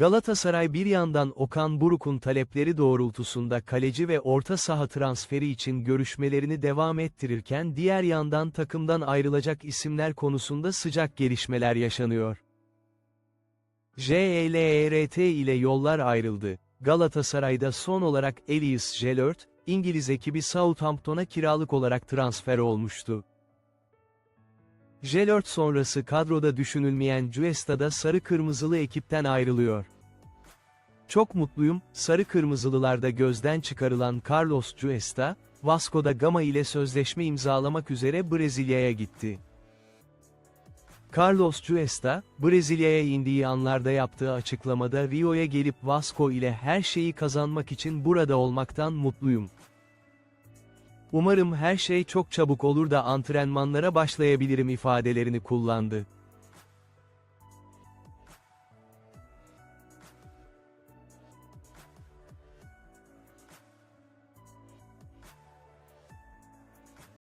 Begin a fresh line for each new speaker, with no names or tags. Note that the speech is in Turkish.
Galatasaray bir yandan Okan Buruk'un talepleri doğrultusunda kaleci ve orta saha transferi için görüşmelerini devam ettirirken diğer yandan takımdan ayrılacak isimler konusunda sıcak gelişmeler yaşanıyor. JLERT ile yollar ayrıldı. Galatasaray'da son olarak Elias Jelört, İngiliz ekibi Southampton'a kiralık olarak transfer olmuştu. Jelört sonrası kadroda düşünülmeyen Cuesta'da sarı kırmızılı ekipten ayrılıyor. Çok mutluyum, sarı kırmızılılarda gözden çıkarılan Carlos Cuesta, Vasco da Gama ile sözleşme imzalamak üzere Brezilya'ya gitti. Carlos Cuesta, Brezilya'ya indiği anlarda yaptığı açıklamada Rio'ya gelip Vasco ile her şeyi kazanmak için burada olmaktan mutluyum. Umarım her şey çok çabuk olur da antrenmanlara başlayabilirim ifadelerini kullandı.